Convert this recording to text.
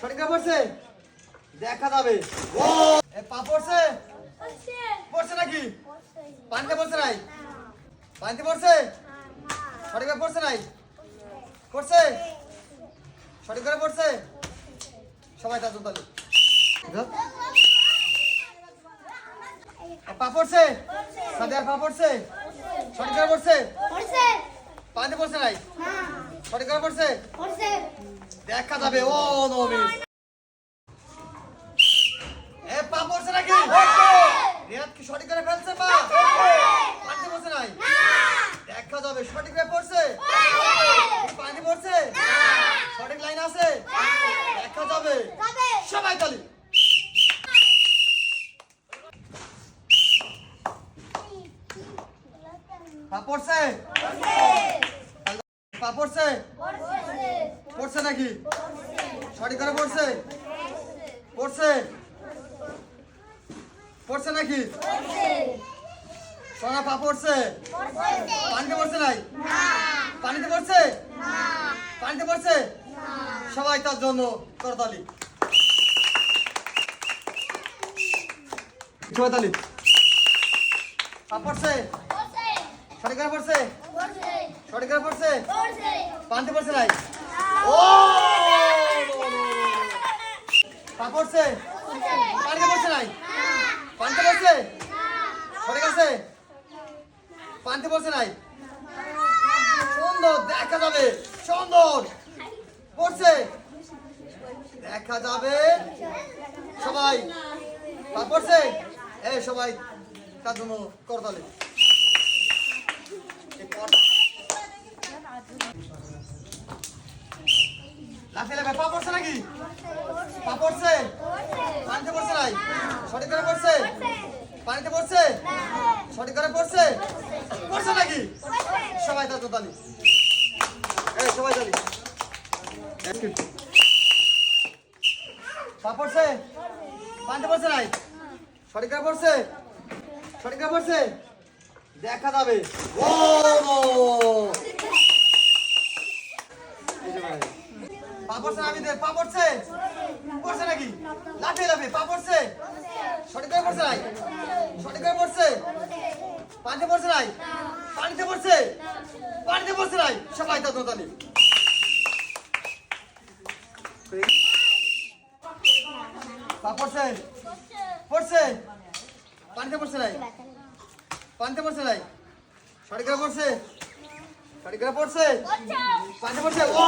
সঠিক পড়ছে? দেখা যাবে। ও এ পা পড়ছে? পড়ছে। নাকি? পানিতে পড়ছে নাই? পানিতে পড়ছে? করে পড়ছে নাই? পড়ছে। সঠিক করে পড়ছে? সবাই তার তালি পা পড়ছে? সাদিয়ার পা পড়ছে? সঠিক করে পড়ছে? পানিতে পড়ছে নাই? সঠিক করে পড়ছে। দেখা যাবে ও নবী এ পা পড়ছে নাকি রিয়াদ কি সঠিক করে ফেলছে পা পানিতে পড়ছে নাই দেখা যাবে সঠিক করে পড়ছে পানি পড়ছে সঠিক লাইন আছে দেখা যাবে সবাই তালি পা পড়ছে পা পড়ছে? পড়ছে নাকি? সঠিক করে পড়ছে? পড়ছে? পড়ছে নাকি? সোনা, পা পড়ছে? পানিতে পড়ছে নাই? পানিতে পড়ছে? পানিতে পড়ছে? সবাই তার জন্য করতালি ছয়তালি পা পড়ছে? সঠিক করে পড়ছে? করে পড়ছে? পানিতে পড়ছে নাই ও পা পড়ছে? পানিতে পড়ছে নাই? পানিতে পড়ছে? সঠিক আছে পানিতে পড়ছে নাই? সুন্দর দেখা যাবে। সুন্দর। পড়ছে? দেখা যাবে। সবাই পড়ছে? এ সবাই তার জন্য করতালি। লাফিয়ে পা পড়ছে নাকি? পা পড়ছে? পড়ছে নাই? সঠিক করে পড়ছে? পানিতে পড়ছে? সঠিক করে পড়ছে? পড়ছে নাকি? সবাই তার তালি। এই, সবাই তালি। পা পড়ছে? পানিতে পড়ছে নাই? সঠিক পড়ছে? সঠিক পড়ছে? দেখা যাবে। ও। পা পড়ছে না আমিদের পা পড়ছে। পড়ছে নাকি? লাফিয়ে লাফিয়ে, পা পড়ছে। সঠিক করে পড়ছে নাই? সঠিক করে পড়ছে? পানিতে পড়ছে নাই? পানিতে পড়ছে? পানিতে পড়ছে নাই? সবাই তার দোতালি পা পড়ছে? পড়ছে? পানিতে পড়ছে নাই? পানিতে পড়ছে নাই? সঠিক করে পড়ছে? সঠিক করে পড়ছে পানিতে পড়ছে ও